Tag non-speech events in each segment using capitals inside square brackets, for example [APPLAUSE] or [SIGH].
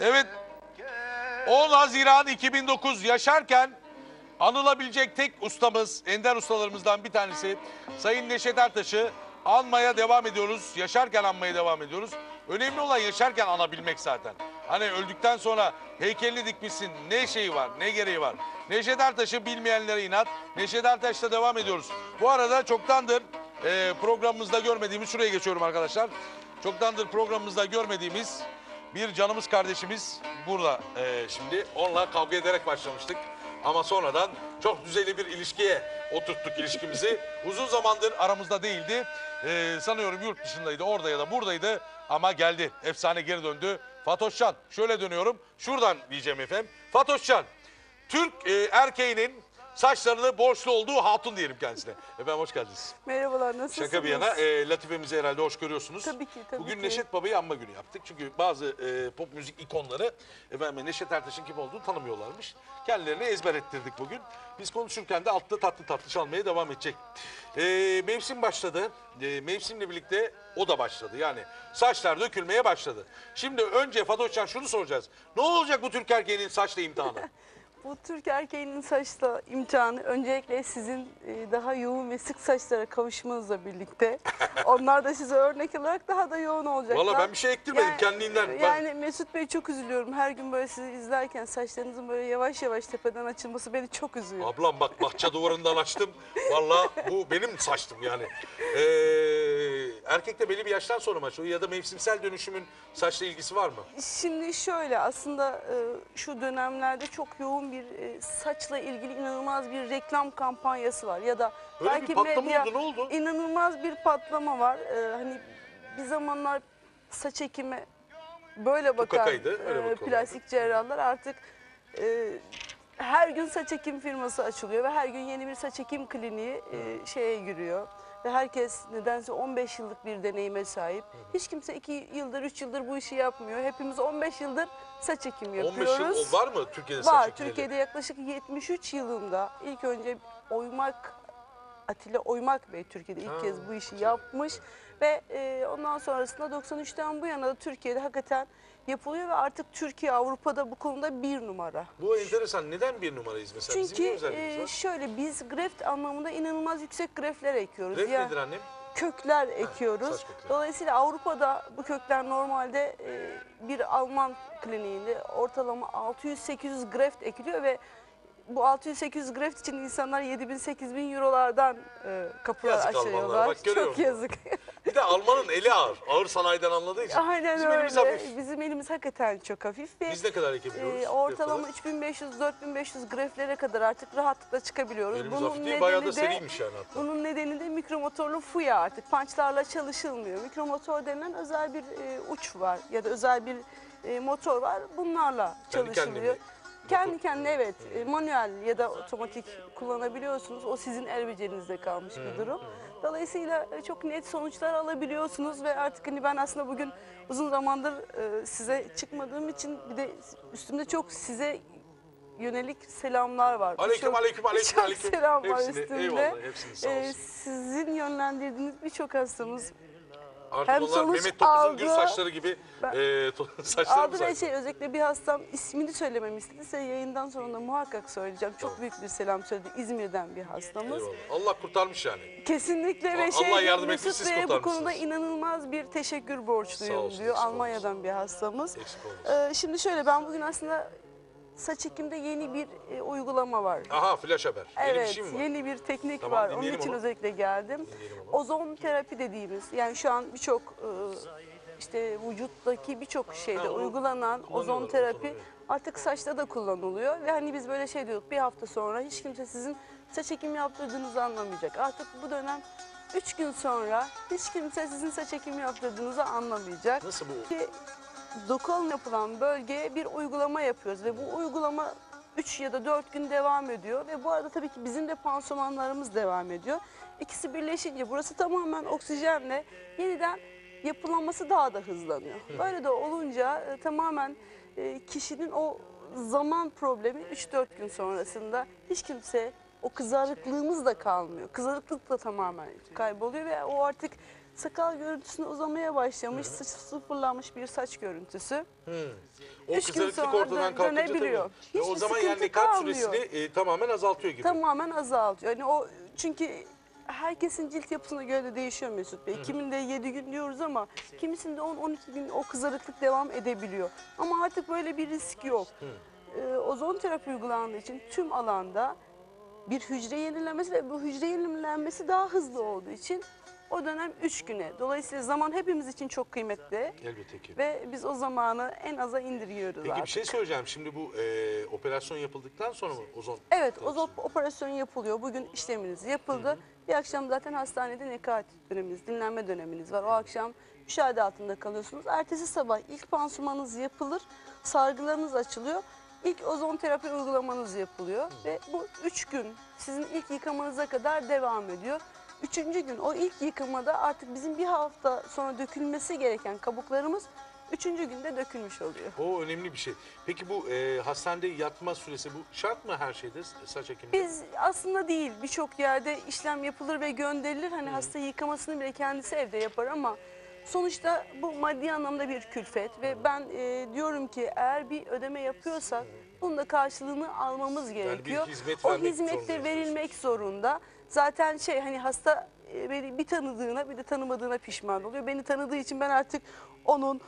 Evet. 10 Haziran 2009 yaşarken anılabilecek tek ustamız, ender ustalarımızdan bir tanesi Sayın Neşet Ertaş'ı anmaya devam ediyoruz. Yaşarken anmaya devam ediyoruz. Önemli olan yaşarken anabilmek zaten. Hani öldükten sonra heykelini dikmişsin ne şeyi var ne gereği var. Neşet Ertaş'ı bilmeyenlere inat. Neşet Ertaş'la devam ediyoruz. Bu arada çoktandır e, programımızda görmediğimiz şuraya geçiyorum arkadaşlar. Çoktandır programımızda görmediğimiz bir canımız kardeşimiz burada Ee, şimdi. Onunla kavga ederek başlamıştık. Ama sonradan çok düzeyli bir ilişkiye oturttuk ilişkimizi. [LAUGHS] Uzun zamandır aramızda değildi. Ee, sanıyorum yurt dışındaydı, orada ya da buradaydı. Ama geldi. Efsane geri döndü. Fatoş Can. Şöyle dönüyorum. Şuradan diyeceğim efendim. Fatoş Can. Türk e, erkeğinin saçlarını borçlu olduğu hatun diyelim kendisine. Efendim hoş geldiniz. Merhabalar nasılsınız? Şaka bir yana e, latifemizi herhalde hoş görüyorsunuz. Tabii ki, tabii Bugün ki. Neşet Baba'yı anma günü yaptık. Çünkü bazı e, pop müzik ikonları efendim Neşet Ertaş'ın kim olduğunu tanımıyorlarmış. Kendilerine ezber ettirdik bugün. Biz konuşurken de altta tatlı tatlı çalmaya devam edecek. E, mevsim başladı. E, mevsimle birlikte o da başladı. Yani saçlar dökülmeye başladı. Şimdi önce Fatoşcan şunu soracağız. Ne olacak bu Türk erkeğinin saçla imtihanı? [LAUGHS] Bu Türk erkeğinin saçla imtihanı öncelikle sizin e, daha yoğun ve sık saçlara kavuşmanızla birlikte onlar da size örnek olarak daha da yoğun olacaklar. Valla ben bir şey ektirmedim kendiliğinden. Ben- Yani Mesut Bey çok üzülüyorum. Her gün böyle sizi izlerken saçlarınızın böyle yavaş yavaş tepeden açılması beni çok üzüyor. Ablam bak bahçe duvarından açtım. Valla bu benim saçtım yani. Ee, erkekte belli bir yaştan sonra mı açıyor ya da mevsimsel dönüşümün saçla ilgisi var mı? Şimdi şöyle aslında e, şu dönemlerde çok yoğun bir e, saçla ilgili inanılmaz bir reklam kampanyası var ya da Öyle bir belki patlama medya oldu, ne oldu? inanılmaz bir patlama var. E, hani bir zamanlar saç ekimi böyle bakan kakaydı, öyle e, bakıyorlardı. plastik cerrahlar artık e, her gün saç ekim firması açılıyor ve her gün yeni bir saç ekim kliniği e, şeye giriyor. Ve herkes nedense 15 yıllık bir deneyime sahip. Hiç kimse 2 yıldır, 3 yıldır bu işi yapmıyor. Hepimiz 15 yıldır saç ekimi 15 yapıyoruz. yıl var mı Türkiye'de saç Var. ekimleri? Türkiye'de yaklaşık 73 yılında ilk önce Oymak Atilla Oymak Bey Türkiye'de ilk Ha, kez bu işi yapmış ve e, ondan sonrasında 93'ten bu yana da Türkiye'de hakikaten yapılıyor ve artık Türkiye Avrupa'da bu konuda bir numara. Bu enteresan. Neden bir numarayız mesela? Bizim ne Çünkü özelliğimiz e, var? şöyle biz greft anlamında inanılmaz yüksek greftler ekiyoruz. Gref Ya- nedir annem? kökler ekiyoruz. saç kökleri. Dolayısıyla Avrupa'da bu kökler normalde e, bir Alman kliniğinde ortalama 600-800 greft ekiliyor ve bu 600-800 greft için insanlar 7000-8000 eurolardan e, kapılar Yazık Almanlara, açıyorlar. bak Çok yazık. [LAUGHS] Bir de Alman'ın eli ağır. Ağır sanayiden anladığı için. Aynen Bizim öyle. elimiz hafif. Bizim elimiz hakikaten çok hafif ve Biz ne kadar ekebiliyoruz? e, ortalama gref 3500-4500 greflere kadar artık rahatlıkla çıkabiliyoruz. Elimiz hafif değil, bayağı da seriymiş yani hatta. Bunun nedeni de mikromotorlu fuya artık pançlarla çalışılmıyor. Mikromotor denilen özel bir e, uç var ya da özel bir e, motor var. Bunlarla Kendi çalışılıyor. kendine Kendi kendine evet e, manuel ya da otomatik kullanabiliyorsunuz. O sizin el becerinizde kalmış bir durum. Dolayısıyla e, çok net sonuçlar alabiliyorsunuz ve artık hani ben aslında bugün uzun zamandır e, size çıkmadığım için bir de üstümde çok size yönelik selamlar var. Aleyküm, aleyküm, aleyküm, birçok aleyküm. selam var Hepsini, üstümde. eyvallah, hepsini sağ Ee, olsun. sizin yönlendirdiğiniz birçok hastamız Artık hem onlar sonuç Mehmet Topuz'un gül aldı- saçları gibi Ben- e, [LAUGHS] to- saçları aldı ve şey özellikle bir hastam ismini söylememi istedi. Size yayından sonra da muhakkak söyleyeceğim. Çok büyük bir selam söyledi. İzmir'den bir hastamız. Eyvallah. Allah kurtarmış yani. Kesinlikle ve Allah şey yardım etsin, Mesut siz Bey'e bu kurtarmışsınız. konuda inanılmaz bir teşekkür Sağ borçluyum olsun, diyor. eksik Almanya'dan bir hastamız. Eksik olmasın. Ee, şimdi şöyle ben bugün aslında saç ekimde yeni bir e, uygulama var. Aha flash haber. Yeni Evet, bir şey mi var? yeni bir teknik Tamam, var. Onun dinleyelim için onu. özellikle geldim. Ozon terapi dediğimiz, yani şu an birçok e, işte vücuttaki birçok şeyde onu uygulanan ozon kullanıyorlar, terapi ozonu, artık saçta da kullanılıyor. Ve hani biz böyle şey diyorduk, bir hafta sonra hiç kimse sizin saç ekimi yaptırdığınızı anlamayacak. Artık bu dönem 3 gün sonra hiç kimse sizin saç ekimi yaptırdığınızı anlamayacak. Nasıl bu? Ki dokal yapılan bölgeye bir uygulama yapıyoruz ve bu uygulama 3 ya da 4 gün devam ediyor ve bu arada tabii ki bizim de pansumanlarımız devam ediyor. İkisi birleşince burası tamamen oksijenle yeniden yapılanması daha da hızlanıyor. Böyle de olunca e, tamamen e, kişinin o zaman problemi 3-4 gün sonrasında hiç kimse o kızarıklığımız da kalmıyor. Kızarıklık da tamamen kayboluyor ve o artık sakal görüntüsüne uzamaya başlamış, sıç- sıfırlanmış bir saç görüntüsü. O Üç gün kızarıklık sonra ortadan dön- kalkınca dönebiliyor. tabii. E, o Hiçbir zaman yani sıkıntı kalmıyor. süresini e, tamamen azaltıyor gibi. Tamamen azaltıyor. Yani o çünkü herkesin cilt yapısına göre de değişiyor Mesut Bey. Kiminde 7 gün diyoruz ama kimisinde 10-12 gün o kızarıklık devam edebiliyor. Ama artık böyle bir risk yok. Ee, ozon terapi uygulandığı için tüm alanda bir hücre yenilenmesi ve bu hücre yenilenmesi daha hızlı olduğu için o dönem 3 güne. Dolayısıyla zaman hepimiz için çok kıymetli Elbette ki. ve biz o zamanı en aza indiriyoruz Peki artık. bir şey söyleyeceğim. Şimdi bu e, operasyon yapıldıktan sonra mı ozon? Evet, o terapisi? operasyon yapılıyor. Bugün işleminiz yapıldı. Bir akşam zaten hastanede nekaat döneminiz, dinlenme döneminiz var. O akşam müşahede altında kalıyorsunuz. Ertesi sabah ilk pansumanınız yapılır, sargılarınız açılıyor. İlk ozon terapi uygulamanız yapılıyor ve bu üç gün sizin ilk yıkamanıza kadar devam ediyor. Üçüncü gün o ilk yıkamada artık bizim bir hafta sonra dökülmesi gereken kabuklarımız üçüncü günde dökülmüş oluyor. O önemli bir şey. Peki bu e, hastanede yatma süresi bu şart mı her şeyde saç ekiminde? Biz aslında değil birçok yerde işlem yapılır ve gönderilir. Hani hasta yıkamasını bile kendisi evde yapar ama sonuçta bu maddi anlamda bir külfet ve ben e, diyorum ki eğer bir ödeme yapıyorsak bunun da karşılığını almamız gerekiyor. hizmet o hizmet de verilmek zorunda. Zaten şey hani hasta e, beni bir tanıdığına bir de tanımadığına pişman oluyor. Beni tanıdığı için ben artık onun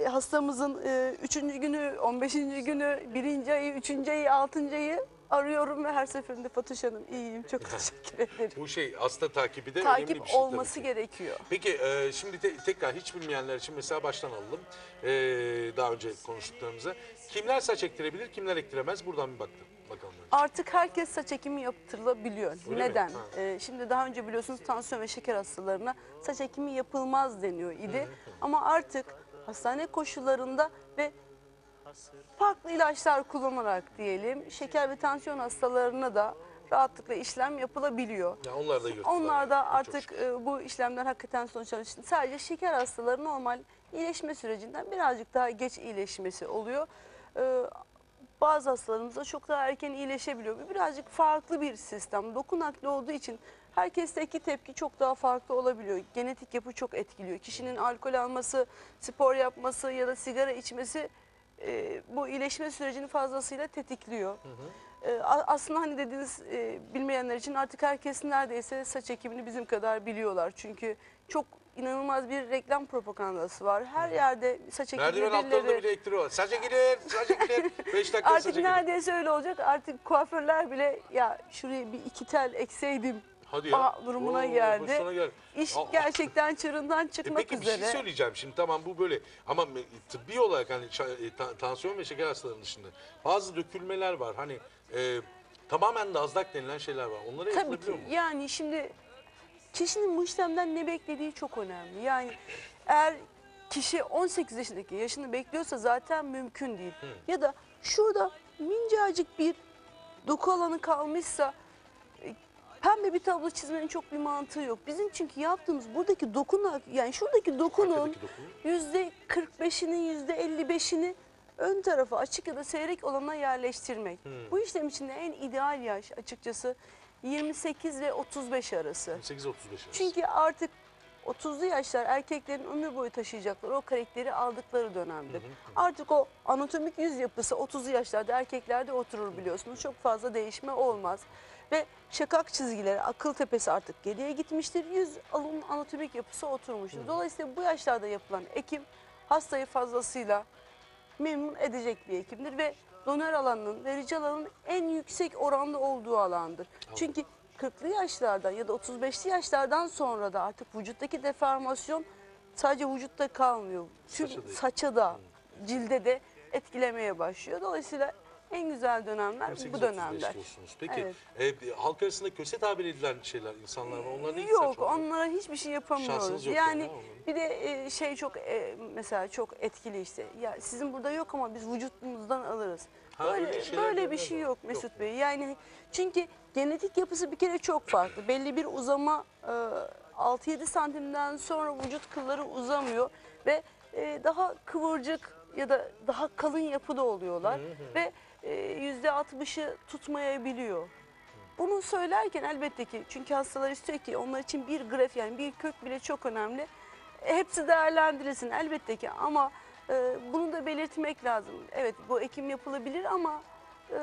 e, hastamızın e, üçüncü günü, 15. günü, birinci ayı, üçüncü ayı, altıncı ayı arıyorum ve her seferinde Fatoş Hanım iyiyim çok [LAUGHS] teşekkür ederim. Bu şey hasta takibi de önemli bir Takip şey olması ki. gerekiyor. Peki e, şimdi te- tekrar hiç bilmeyenler için mesela baştan alalım. E, daha önce konuştuklarımıza. Kimler saç ektirebilir, kimler ektiremez? Buradan bir baktım. Artık herkes saç ekimi yaptırılabiliyor. Öyle mi? Neden? Ha. Ee, şimdi daha önce biliyorsunuz tansiyon ve şeker hastalarına saç ekimi yapılmaz deniyor idi. Ama artık hastane koşullarında ve farklı ilaçlar kullanarak diyelim şeker ve tansiyon hastalarına da rahatlıkla işlem yapılabiliyor. Ya onlar da yırttılar. Onlar da. Çok artık şükür. e, bu işlemler hakikaten sonuçlanıyor. Şimdi Sadece şeker hastaları normal iyileşme sürecinden birazcık daha geç iyileşmesi oluyor. E, Bazı hastalarımızda çok daha erken iyileşebiliyor. Bu birazcık farklı bir sistem. Doku nakli olduğu için herkesteki tepki çok daha farklı olabiliyor. Genetik yapı çok etkiliyor. Kişinin alkol alması, spor yapması ya da sigara içmesi e, bu iyileşme sürecini fazlasıyla tetikliyor. E, a- aslında hani dediğiniz e, bilmeyenler için artık herkes neredeyse saç ekimini bizim kadar biliyorlar. Çünkü çok inanılmaz bir reklam propagandası var. Her yerde saç ekimi Merdiven altlarında bile ektiriyorlar. Saç ekilir, saç ekilir. [LAUGHS] Beş dakika saç Artık ekilir. neredeyse öyle olacak. Artık kuaförler bile ya şuraya bir iki tel ekseydim Hadi ya. Aa, durumuna Oo, geldi. gel. İş Aa, gerçekten çığırından E çıkmak peki bir üzere. şey söyleyeceğim şimdi tamam bu böyle ama tıbbi olarak hani e, ta- tansiyon ve şeker hastalarının dışında bazı dökülmeler var hani e, tamamen de azdak denilen şeyler var onlara Tabii yapılabiliyor ki. mu? Yani şimdi kişinin bu işlemden ne beklediği çok önemli. Yani eğer kişi 18 yaşındaki yaşını bekliyorsa zaten mümkün değil. Ya da şurada mincacık bir doku alanı kalmışsa e, pembe bir tablo çizmenin çok bir mantığı yok. Bizim çünkü yaptığımız buradaki dokuna yani şuradaki dokunun Arkadaki dokunun. yüzde 45'inin yüzde 55'ini ön tarafa açık ya da seyrek olana yerleştirmek. Hmm. Bu işlem için de en ideal yaş açıkçası 28 ve 35 arası. 8-35 arası. Çünkü artık 30'lu yaşlar erkeklerin ömür boyu taşıyacakları o karakteri aldıkları dönemdir. Artık o anatomik yüz yapısı 30'lu yaşlarda erkeklerde oturur biliyorsunuz. Çok fazla değişme olmaz. Ve şakak çizgileri, akıl tepesi artık geriye gitmiştir. Yüz alın anatomik yapısı oturmuştur. Dolayısıyla bu yaşlarda yapılan ekim hastayı fazlasıyla memnun edecek bir hekimdir ve donör alanının, verici alanının en yüksek oranda olduğu alandır. Çünkü 40'lı yaşlardan ya da 35'li yaşlardan sonra da artık vücuttaki deformasyon sadece vücutta kalmıyor. Tüm Saça da- saça da, cilde de etkilemeye başlıyor. Dolayısıyla en güzel dönemler 18-35 bu dönemler. diyorsunuz. Peki e, halk arasında köse tabir edilen şeyler insanlar var onlara ilk Yok onlara hiçbir şey yapamıyoruz. Yok yani, yani ha, onların. bir de e, şey çok e, mesela çok etkili işte. Ya sizin burada yok ama biz vücudumuzdan alırız. Ha, böyle şeyler böyle bir şey yok Mesut Yok. Bey. Yani çünkü genetik yapısı bir kere çok farklı. Belli bir uzama e, 6-7 santimden sonra vücut kılları uzamıyor ve e, daha kıvırcık ya da daha kalın yapıda oluyorlar ve e, yüzde 60'ı tutmayabiliyor. bunu söylerken elbette ki çünkü hastalar istiyor ki onlar için bir graf yani bir kök bile çok önemli. E, hepsi değerlendirilsin elbette ki ama e, bunu da belirtmek lazım. Evet bu ekim yapılabilir ama e,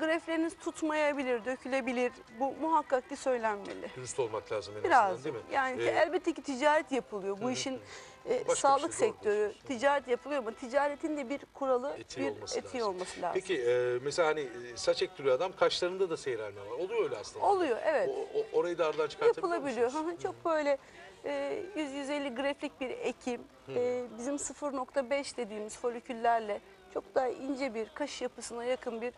grafleriniz tutmayabilir, dökülebilir. Bu muhakkak ki söylenmeli. Dürüst olmak lazım en azından Biraz değil mi? yani Ee, elbette ki ticaret yapılıyor. Bu işin e, bir sağlık şey, doğru sektörü, ticaret yapılıyor ama ticaretin de bir kuralı, Etiği bir olması etiği lazım. olması lazım. Peki e, mesela hani e, saç ektiriyor adam kaşlarında da seyrelme var. Oluyor öyle aslında. Oluyor evet. O, o- orayı da aradan çıkartabiliyor Yapılabiliyor. musunuz? Hı hı, Çok böyle e, 100-150 grafik bir ekim. E, bizim 0.5 dediğimiz foliküllerle çok daha ince bir kaş yapısına yakın bir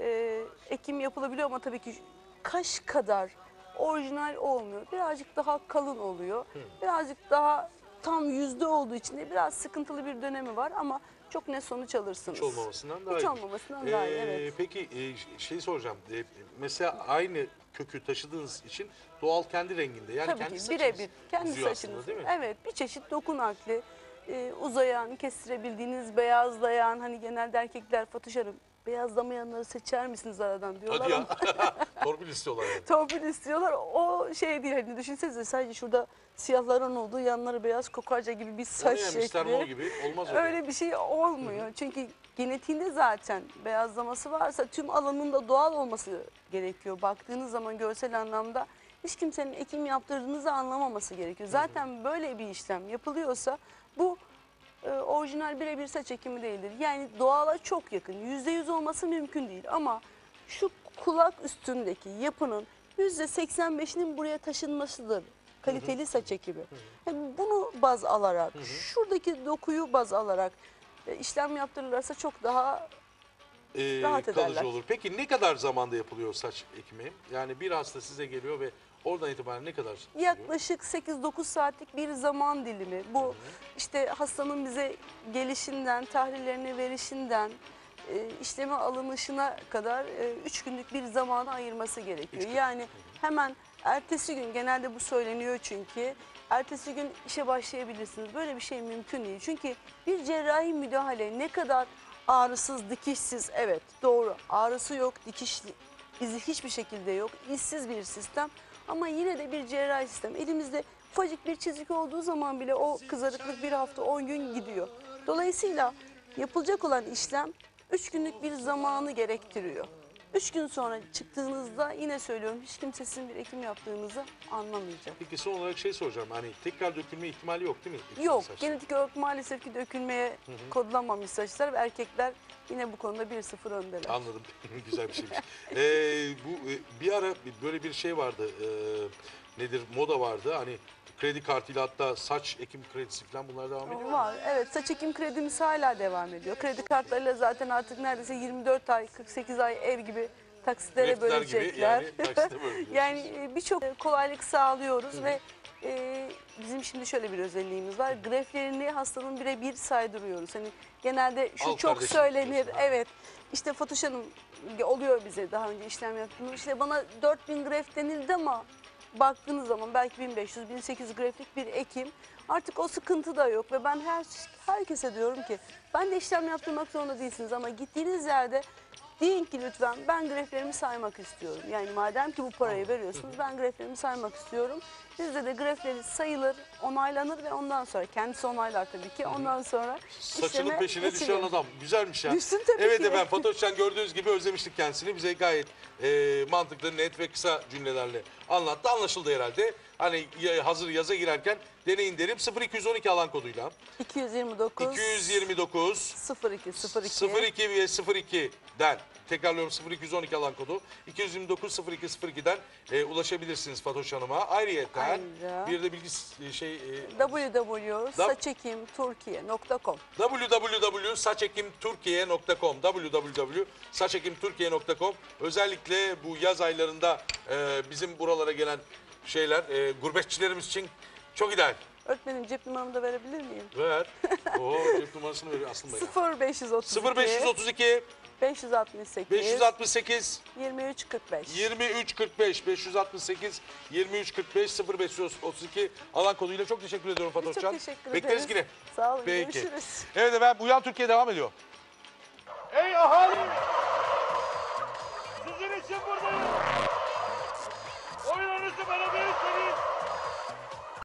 e, ekim yapılabiliyor ama tabii ki kaş kadar orijinal olmuyor. Birazcık daha kalın oluyor. Birazcık daha tam yüzde olduğu için de biraz sıkıntılı bir dönemi var ama çok ne sonuç alırsınız. Hiç olmamasından daha Hiç iyi. olmamasından daha iyi, Ee, evet. Peki e, şey soracağım. E, mesela aynı kökü taşıdığınız için doğal kendi renginde. Yani Tabii kendi ki saçınız birebir kendi uzuyor aslında, saçınız. değil mi? Evet bir çeşit dokunaklı, e, uzayan, kestirebildiğiniz, beyazlayan hani genelde erkekler Fatoş Hanım beyazlamayanları seçer misiniz aradan diyorlar Hadi ya. [LAUGHS] Torpil istiyorlar yani. torpil istiyorlar. O şey değil hani düşünsenize sadece şurada siyahların olduğu yanları beyaz kokarca gibi bir saç Mr. şekli. Gibi olmaz öyle. Öyle bir şey olmuyor. Çünkü genetiğinde zaten beyazlaması varsa tüm alanın da doğal olması gerekiyor. Baktığınız zaman görsel anlamda hiç kimsenin ekim yaptırdığınızı anlamaması gerekiyor. Zaten böyle bir işlem yapılıyorsa bu e, orijinal birebir saç ekimi değildir. Yani doğala çok yakın. Yüzde yüz olması mümkün değil ama şu kulak üstündeki yapının yüzde 85'inin buraya taşınmasıdır. Kaliteli saç ekimi. Yani bunu baz alarak, şuradaki dokuyu baz alarak e, işlem yaptırırlarsa çok daha Ee, rahat kalıcı ederler. olur. Peki ne kadar zamanda yapılıyor saç ekimi? Yani bir hasta size geliyor ve oradan itibaren ne kadar sürüyor? yaklaşık 8-9 saatlik bir zaman dilimi. Bu işte hastanın bize gelişinden, tahlillerini verişinden, e, işleme alınışına kadar 3 günlük bir zamanı ayırması gerekiyor. Üç gün. Yani hemen ertesi gün genelde bu söyleniyor çünkü ertesi gün işe başlayabilirsiniz. Böyle bir şey mümkün değil. Çünkü bir cerrahi müdahale ne kadar ağrısız, dikişsiz evet doğru ağrısı yok, dikiş izi hiçbir şekilde yok. İzsiz bir sistem ama yine de bir cerrahi sistem. Elimizde ufacık bir çizik olduğu zaman bile o kızarıklık bir hafta 10 gün gidiyor. Dolayısıyla yapılacak olan işlem 3 günlük bir zamanı gerektiriyor. 3 gün sonra çıktığınızda yine söylüyorum hiç kimse sizin bir ekim yaptığınızı anlamayacak. Peki son olarak şey soracağım. Hani tekrar dökülme ihtimali yok değil mi? ekim Yok saçta? genetik olarak maalesef ki dökülmeye kodlanmamış saçlar ve erkekler yine bu konuda 1-0 öndeler. Anladım. [LAUGHS] Güzel bir şeymiş. [LAUGHS] Ee, bu e, bir ara böyle bir şey vardı. Ee, nedir? Moda vardı. Hani kredi kartıyla hatta saç ekim kredisi falan bunlar devam ediyor. Var. Evet saç ekim kredimiz hala devam ediyor. Kredi kartlarıyla zaten artık neredeyse 24 ay, 48 ay ev gibi taksitlere gibi bölecekler. yani taksite bölüyorsunuz. [LAUGHS] yani e, birçok kolaylık sağlıyoruz ve e, bizim şimdi şöyle bir özelliğimiz var. Greflerini hastanın birebir saydırıyoruz. Hani genelde şu Al çok kardeşim söylenir. diyorsun, ha. Evet. İşte Fatoş Hanım oluyor bize daha önce işlem yaptığımız. İşte bana 4000 gref denildi ama baktığınız zaman belki 1500-1800 grafik bir ekim. Artık o sıkıntı da yok ve ben her herkese diyorum ki ben de işlem yaptırmak zorunda değilsiniz ama gittiğiniz yerde deyin ki lütfen ben greflerimi saymak istiyorum. Yani madem ki bu parayı veriyorsunuz ben greflerimi saymak istiyorum. Bizde de grefleri sayılır, onaylanır ve ondan sonra kendisi onaylar tabii ki. Ondan sonra Saçının işleme peşine düşen geçilir. adam. Güzelmiş ya. Düşsün tabii evet ki. efendim [LAUGHS] Fatoş Şen gördüğünüz gibi özlemiştik kendisini. Bize gayet e, mantıklı, net ve kısa cümlelerle anlattı. Anlaşıldı herhalde. Hani hazır yaza girerken deneyin derim. 0212 alan koduyla. 229 229 02 02 02 ve 02'den tekrarlıyorum 0212 alan kodu. 229 02 02'den e, ulaşabilirsiniz Fatoş Hanım'a. Ayrıyeten Ayrıca- bir de bilgi şey e, www.saçekimturkiye.com www.saçekimturkiye.com www.saçekimturkiye.com Özellikle bu yaz aylarında e, bizim buralara gelen şeyler e, gurbetçilerimiz için çok ideal. Öğretmenim cep numaramı da verebilir miyim? Ver. [LAUGHS] Oo cep numarasını veriyor aslında. 0532 0532 568 568 23 45. 23 45 568 23 45 0532 alan koduyla çok teşekkür ediyorum Fatoş Çok teşekkür Bekleriz ederiz. yine. Sağ olun. Peki. Görüşürüz. Evet efendim Uyan Türkiye devam ediyor. Ey ahali! Sizin için buradayım. Bana böyle seviyor.